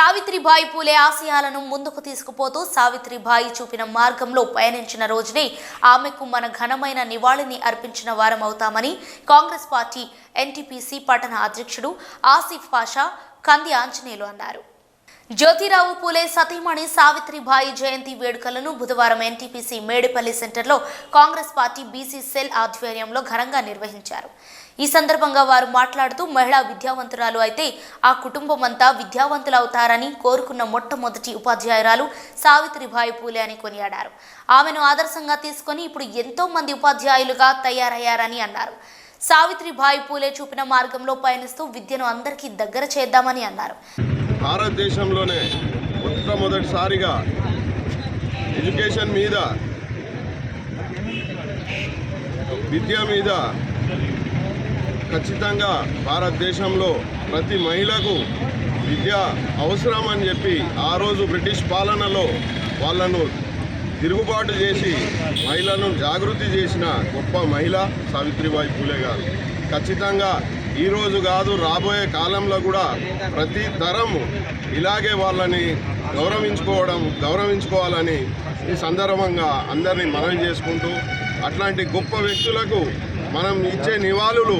సావిత్రిబాయి పూలే ఆశయాలను ముందుకు తీసుకుపోతూ సావిత్రిబాయి చూపిన మార్గంలో పయనించిన రోజునే ఆమెకు మన ఘనమైన నివాళిని అర్పించిన వారం అవుతామని కాంగ్రెస్ పార్టీ ఎన్టీపీసీ పట్టణ అధ్యక్షుడు ఆసిఫ్ పాషా కంది ఆంజనేయులు అన్నారు. జ్యోతిరావు పూలే సతీమణి సావిత్రిబాయి జయంతి వేడుకలను బుధవారం ఎన్టీపీసీ మేడిపల్లి సెంటర్లో కాంగ్రెస్ పార్టీ బీసీ సెల్ ఆధ్వర్యంలో ఘనంగా నిర్వహించారు. ఈ సందర్భంగా వారు మాట్లాడుతూ మహిళా విద్యావంతురాలు అయితే ఆ కుటుంబం అంతా విద్యావంతులవుతారని కోరుకున్న మొట్టమొదటి ఉపాధ్యాయురాలు సావిత్రిబాయి పూలే అని కొనియాడారు. ఆమెను ఆదర్శంగా తీసుకొని ఇప్పుడు ఎంతో మంది ఉపాధ్యాయులుగా తయారయ్యారని అన్నారు. సావిత్రిబాయి పూలే చూపిన మార్గంలో పయనిస్తూ విద్యను అందరికీ దగ్గర చేద్దామని అన్నారు. భారతదేశంలోనే మొట్టమొదటిసారిగా ఎడ్యుకేషన్ మీద విద్య మీద ఖచ్చితంగా భారతదేశంలో ప్రతి మహిళకు విద్య అవసరం అని చెప్పి ఆ రోజు బ్రిటిష్ పాలనలో వాళ్ళను తిరుగుబాటు చేసి మహిళలను జాగృతి చేసిన గొప్ప మహిళ సావిత్రిబాయి పూలే గారు. ఖచ్చితంగా ఈరోజు కాదు రాబోయే కాలంలో కూడా ప్రతి తరం ఇలాగే వాళ్ళని గౌరవించుకోవడం గౌరవించుకోవాలని ఈ సందర్భంగా అందరినీ మనవి చేసుకుంటూ అట్లాంటి గొప్ప వ్యక్తులకు మనం ఇచ్చే నివాళులు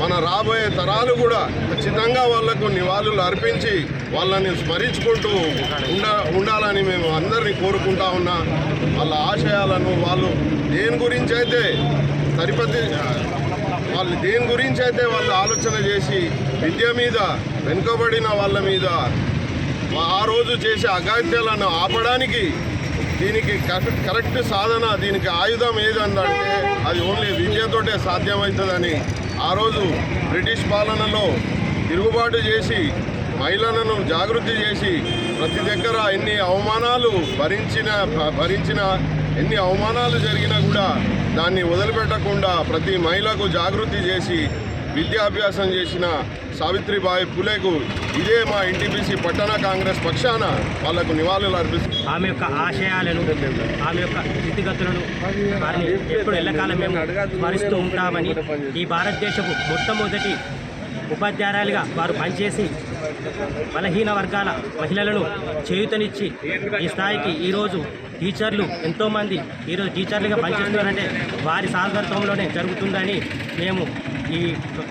మన రాబోయే తరాలు కూడా ఖచ్చితంగా వాళ్ళకు నివాళులు అర్పించి వాళ్ళని స్మరించుకుంటూ ఉండ ఉండాలని మేము అందరినీ కోరుకుంటా ఉన్నా. వాళ్ళ ఆశయాలను వాళ్ళు దేని గురించి అయితే సరిపతి వాళ్ళు దేని గురించి అయితే వాళ్ళు ఆలోచన చేసి విద్య మీద వెనుకబడిన వాళ్ళ మీద ఆ రోజు చేసే అగాత్యాలను ఆపడానికి దీనికి కరెక్ట్ కరెక్ట్ సాధన దీనికి ఆయుధం ఏదంటే అది ఓన్లీ విద్యతోటే సాధ్యమవుతుందని ఆ రోజు బ్రిటిష్ పాలనలో తిరుగుబాటు చేసి మహిళలను జాగృతి చేసి ప్రతి దగ్గర ఎన్ని అవమానాలు భరించిన భరించిన ఎన్ని అవమానాలు జరిగినా కూడా దాన్ని వదిలిపెట్టకుండా ప్రతి మహిళకు జాగృతి చేసి విద్యాభ్యాసం చేసిన సావిత్రిబాయి పులేకు ఇదే మా ఎన్టీపీసీ పట్టణ కాంగ్రెస్ పక్షాన వాళ్ళకు నివాళులు అర్పిస్తుంది ఆమె యొక్క ఆశయాలను ఆమె యొక్క స్థితిగతులను వారిని ఎప్పుడు ఎల్లకాలం మేము స్మరిస్తూ ఉంటామని ఈ భారతదేశపు మొట్టమొదటి ఉపాధ్యాయురాలుగా వారు పనిచేసి బలహీన వర్గాల మహిళలను చేయుతనిచ్చి ఈ స్థాయికి ఈరోజు టీచర్లు ఎంతోమంది ఈరోజు టీచర్లుగా పనిచేస్తున్నారంటే వారి సాగర్తంలోనే జరుగుతుందని మేము ఈ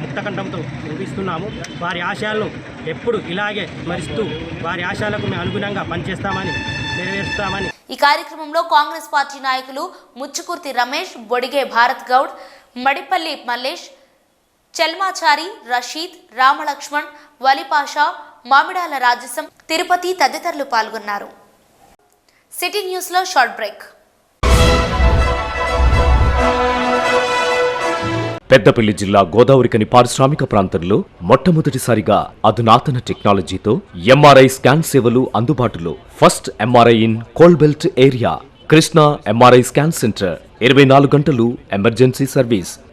ముక్తకంఠంతో చూపిస్తున్నాము వారి ఆశయాలను ఎప్పుడు ఇలాగే స్మరిస్తూ వారి ఆశయాలకు మేము అనుగుణంగా పనిచేస్తామని నెరవేరుస్తామని ఈ కార్యక్రమంలో కాంగ్రెస్ పార్టీ నాయకులు ముచ్చుకుర్తి రమేష్ బొడిగే భారత్ గౌడ్ మడిపల్లి మల్లేష్ చెల్మాచారి రషీద్ రామలక్ష్మణ్ వలిపాషా మామిడాల రాజసం తిరుపతి తదితరులు పాల్గొన్నారు. సిటీ న్యూస్లో షార్ట్ బ్రేక్. పెద్దపల్లి జిల్లా గోదావరికని పారిశ్రామిక ప్రాంతంలో మొట్టమొదటిసారిగా అధునాతన టెక్నాలజీతో ఎంఆర్ఐ స్కాన్ సేవలు అందుబాటులో. First MRI in coal belt area. Krishna MRI scan centre. ఇరవై నాలుగు గంటలు emergency service.